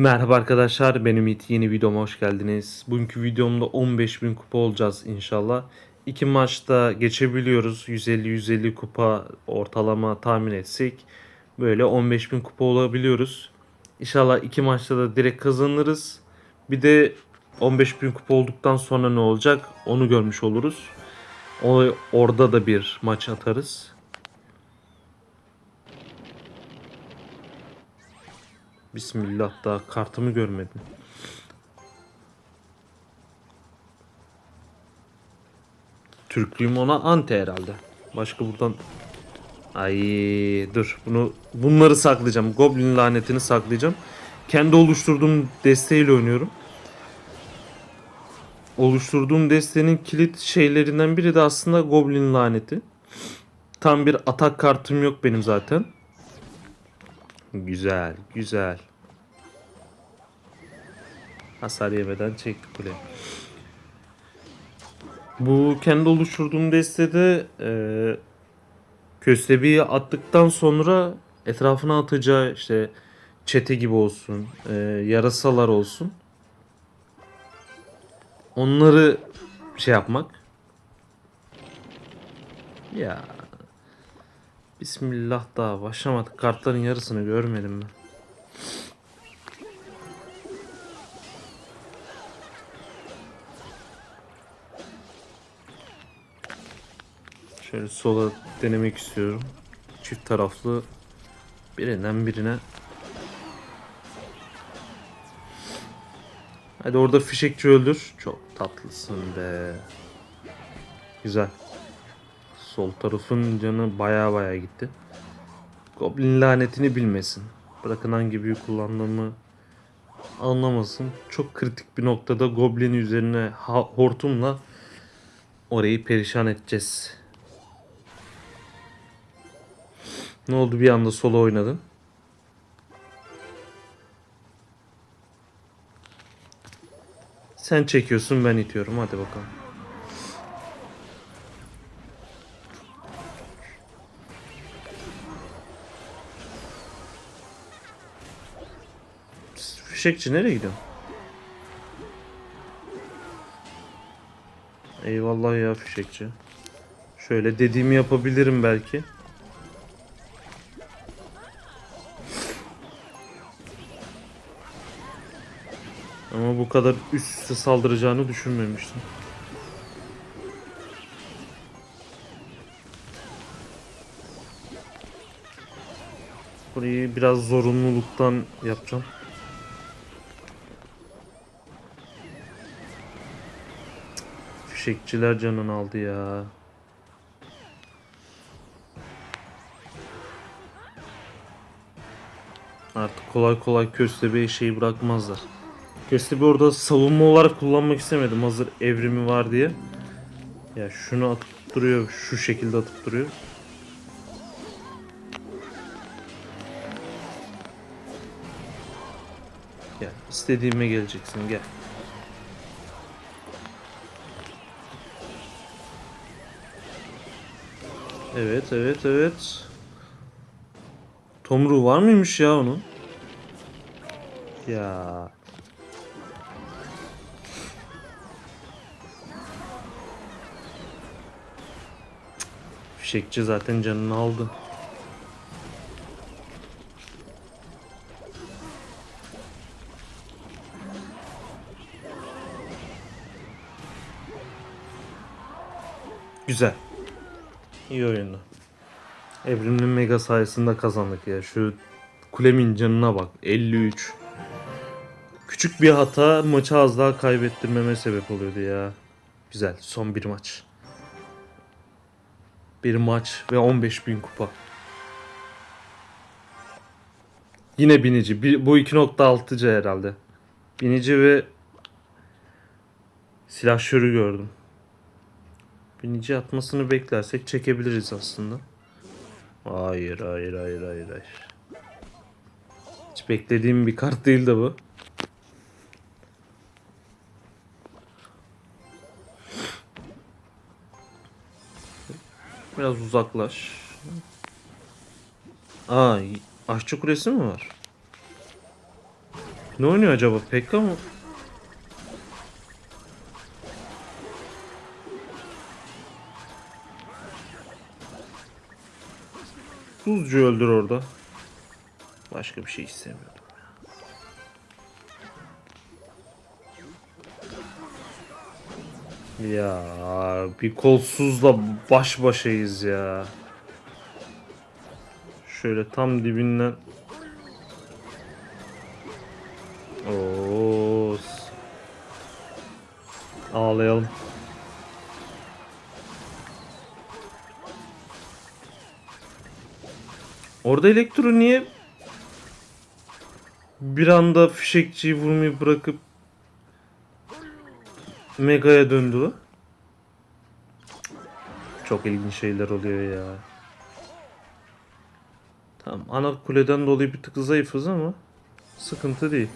Merhaba arkadaşlar benim it yeni videoma hoş geldiniz. Bugünkü videomda 15.000 kupa olacağız inşallah. İki maçta geçebiliyoruz. 150-150 kupa ortalama tahmin etsek böyle 15.000 kupa olabiliyoruz. İnşallah iki maçta da direkt kazanırız. Bir de 15.000 kupa olduktan sonra ne olacak onu görmüş oluruz. Orada da bir maç atarız. Bismillah daha kartımı görmedim. Türklüğüm ona anti herhalde. Başka buradan Ay dur bunu bunları saklayacağım. Goblin lanetini saklayacağım. Kendi oluşturduğum desteğiyle oynuyorum. Oluşturduğum desteğin kilit şeylerinden biri de aslında Goblin laneti. Tam bir atak kartım yok benim zaten. Güzel, güzel. Hasar yemeden çekti kule. Bu kendi oluşturduğum destede e, köstebeği attıktan sonra etrafına atacağı işte çete gibi olsun, e, yarasalar olsun. Onları şey yapmak. Ya Bismillah daha başlamadık. Kartların yarısını görmedim ben. Şöyle sola denemek istiyorum. Çift taraflı birinden birine. Hadi orada fişekçi öldür. Çok tatlısın be. Güzel. Sol tarafın canı baya baya gitti. Goblin lanetini bilmesin. Bırakın hangi büyü kullandığımı anlamasın. Çok kritik bir noktada Goblin'i üzerine hortumla orayı perişan edeceğiz. Ne oldu bir anda sola oynadın? Sen çekiyorsun ben itiyorum hadi bakalım. Fişekçi nereye gidiyorsun? Eyvallah ya fişekçi. Şöyle dediğimi yapabilirim belki. Ama bu kadar üst üste saldıracağını düşünmemiştim. Burayı biraz zorunluluktan yapacağım. Fişekçiler canını aldı ya. Artık kolay kolay köstebeği şeyi bırakmazlar. Köstebeği orada savunma olarak kullanmak istemedim hazır evrimi var diye. Ya şunu atıp duruyor, şu şekilde atıp duruyor. Gel, istediğime geleceksin gel. Evet, evet, evet. Tomru var mıymış ya onun? Ya. Fişekçi zaten canını aldı. İyi oyundu. Evrimli mega sayesinde kazandık ya. Şu kulemin canına bak. 53. Küçük bir hata maçı az daha kaybettirmeme sebep oluyordu ya. Güzel. Son bir maç. Bir maç ve 15 bin kupa. Yine binici. Bu 2.6'cı herhalde. Binici ve silahşörü gördüm. Binici atmasını beklersek çekebiliriz aslında. Hayır, hayır, hayır, hayır, hayır. Hiç beklediğim bir kart değil de bu. Biraz uzaklaş. Aa, aşçı kulesi mi var? Ne oynuyor acaba? Pekka mı? Tuzcu öldür orada. Başka bir şey istemiyordum. Ya bir kolsuzla baş başayız ya. Şöyle tam dibinden. Oo. Ağlayalım. Orada elektro niye bir anda fişekçiyi vurmayı bırakıp Mega'ya döndü? Çok ilginç şeyler oluyor ya. Tamam ana kuleden dolayı bir tık zayıfız ama sıkıntı değil.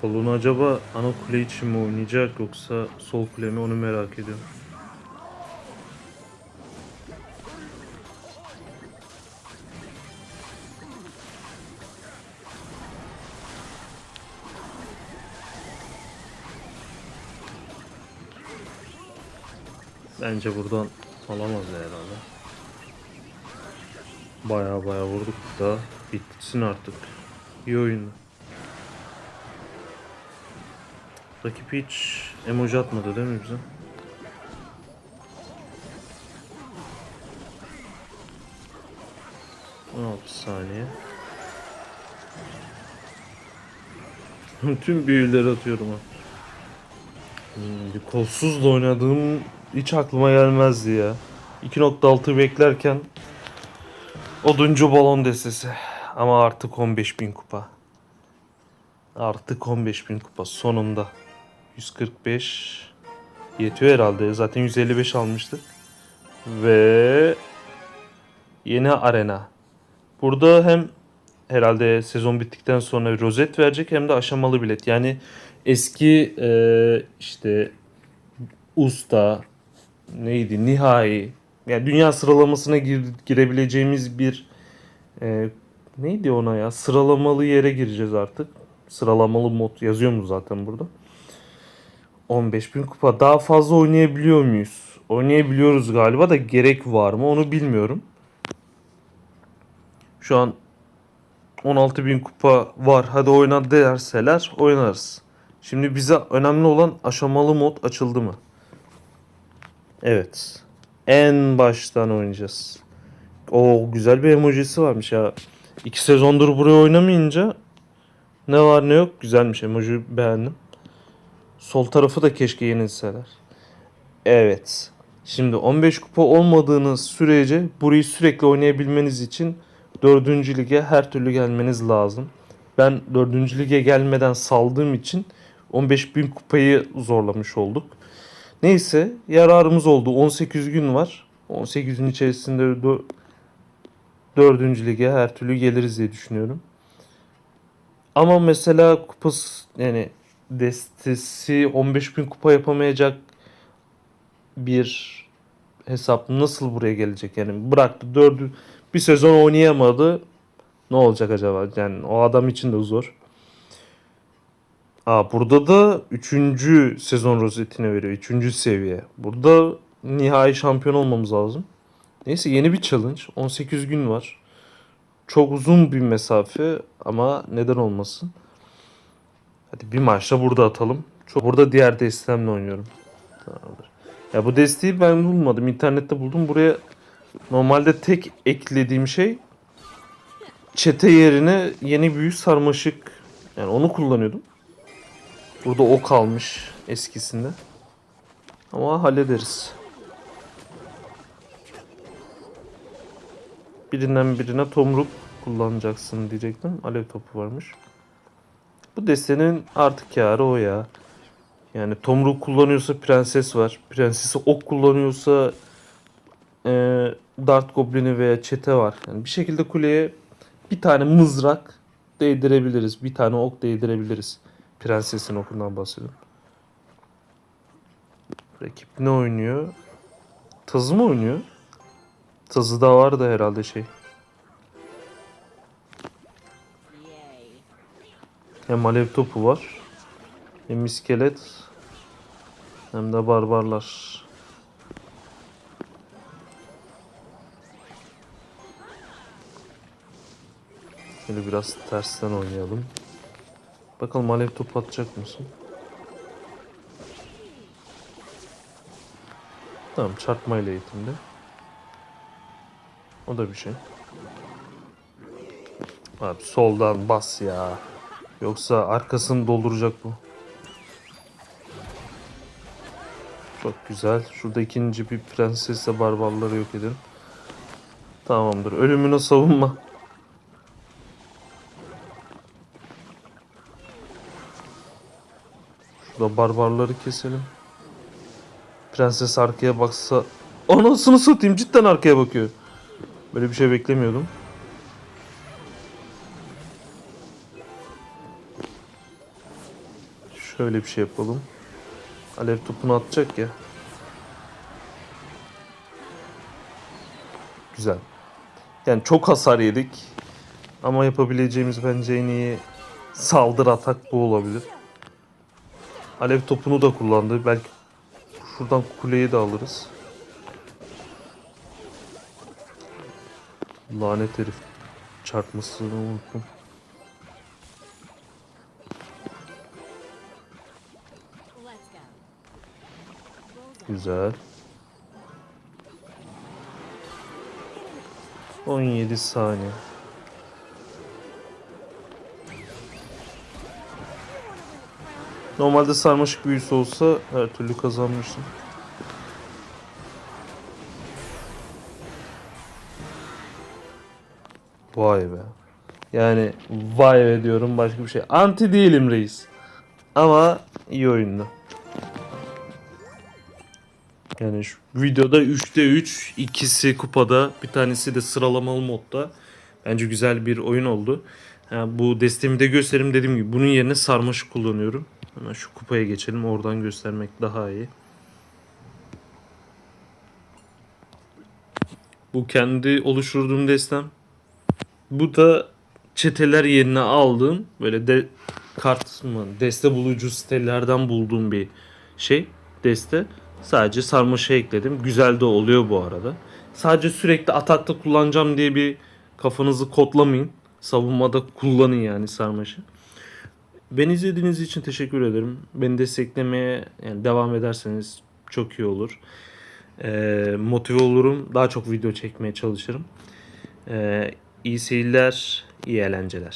Kolunu acaba ana kule için mi oynayacak yoksa sol kule mi onu merak ediyorum. Bence buradan alamaz herhalde. Baya baya vurduk da bitsin artık. İyi oyundu. Rakip hiç emoji atmadı değil mi bize? On saniye. Tüm büyüleri atıyorum ha. Hmm, kolsuzla oynadığım hiç aklıma gelmezdi ya. 2.6 beklerken oduncu balon destesi. Ama artık 15.000 kupa. Artık 15.000 kupa sonunda. 145 yetiyor herhalde. Zaten 155 almıştık. Ve yeni arena. Burada hem herhalde sezon bittikten sonra rozet verecek hem de aşamalı bilet. Yani eski e, işte usta neydi nihai yani dünya sıralamasına gir, girebileceğimiz bir e, neydi ona ya sıralamalı yere gireceğiz artık. Sıralamalı mod yazıyor mu zaten burada? 15.000 kupa. Daha fazla oynayabiliyor muyuz? Oynayabiliyoruz galiba da gerek var mı onu bilmiyorum. Şu an 16.000 kupa var. Hadi oyna derseler oynarız. Şimdi bize önemli olan aşamalı mod açıldı mı? Evet. En baştan oynayacağız. O güzel bir emojisi varmış ya. İki sezondur buraya oynamayınca ne var ne yok güzelmiş emoji beğendim. Sol tarafı da keşke yenilseler. Evet. Şimdi 15 kupa olmadığınız sürece burayı sürekli oynayabilmeniz için 4. lige her türlü gelmeniz lazım. Ben 4. lige gelmeden saldığım için 15.000 kupayı zorlamış olduk. Neyse yararımız oldu. 18 gün var. 18 gün içerisinde 4. lige her türlü geliriz diye düşünüyorum. Ama mesela kupası yani destesi 15.000 kupa yapamayacak bir hesap nasıl buraya gelecek? Yani bıraktı dördü bir sezon oynayamadı. Ne olacak acaba? Yani o adam için de zor. Aa, burada da 3. sezon rozetini veriyor. 3. seviye. Burada nihai şampiyon olmamız lazım. Neyse yeni bir challenge. 18 gün var. Çok uzun bir mesafe ama neden olmasın. Hadi bir maçta burada atalım. Çok burada diğer destemle oynuyorum. Tamamdır. Ya bu desteği ben bulmadım. İnternette buldum. Buraya normalde tek eklediğim şey çete yerine yeni büyük sarmaşık. Yani onu kullanıyordum. Burada o kalmış eskisinde. Ama hallederiz. Birinden birine tomruk kullanacaksın diyecektim. Alev topu varmış. Bu destenin artık yarı o ya. Yani tomruk kullanıyorsa prenses var. Prensesi ok kullanıyorsa e, dart goblini veya çete var. Yani bir şekilde kuleye bir tane mızrak değdirebiliriz. Bir tane ok değdirebiliriz. Prensesin okundan bahsediyorum. Rakip ne oynuyor? Tazı mı oynuyor? Tazı da vardı herhalde şey. Hem alev topu var. Hem iskelet. Hem de barbarlar. Şöyle biraz tersten oynayalım. Bakalım alev topu atacak mısın? Tamam çarpmayla eğitimde. O da bir şey. Abi soldan bas ya. Yoksa arkasını dolduracak bu. Çok güzel. Şurada ikinci bir prensesle barbarları yok edin. Tamamdır. Ölümüne savunma. Şurada barbarları keselim. Prenses arkaya baksa... Anasını satayım cidden arkaya bakıyor. Böyle bir şey beklemiyordum. Şöyle bir şey yapalım. Alev topunu atacak ya. Güzel. Yani çok hasar yedik. Ama yapabileceğimiz bence en iyi saldırı atak bu olabilir. Alev topunu da kullandı. Belki şuradan kuleyi de alırız. Lanet herif. Çarpmasını unuttum. Güzel. 17 saniye. Normalde sarmaşık büyüsü olsa her türlü kazanmıştım. Vay be. Yani vay be diyorum başka bir şey. Anti değilim reis. Ama iyi oyundu. Yani şu videoda 3'te 3, ikisi kupada, bir tanesi de sıralamalı modda. Bence güzel bir oyun oldu. Ha, bu destemi de göstereyim dediğim gibi. Bunun yerine sarmaşık kullanıyorum. Hemen şu kupaya geçelim. Oradan göstermek daha iyi. Bu kendi oluşturduğum destem. Bu da çeteler yerine aldığım böyle de kart mı deste bulucu sitelerden bulduğum bir şey deste. Sadece sarmaşa ekledim. Güzel de oluyor bu arada. Sadece sürekli atakta kullanacağım diye bir kafanızı kodlamayın. Savunmada kullanın yani sarmaşı. Beni izlediğiniz için teşekkür ederim. Beni desteklemeye yani devam ederseniz çok iyi olur. Ee, motive olurum. Daha çok video çekmeye çalışırım. Ee, iyi seyirler, iyi eğlenceler.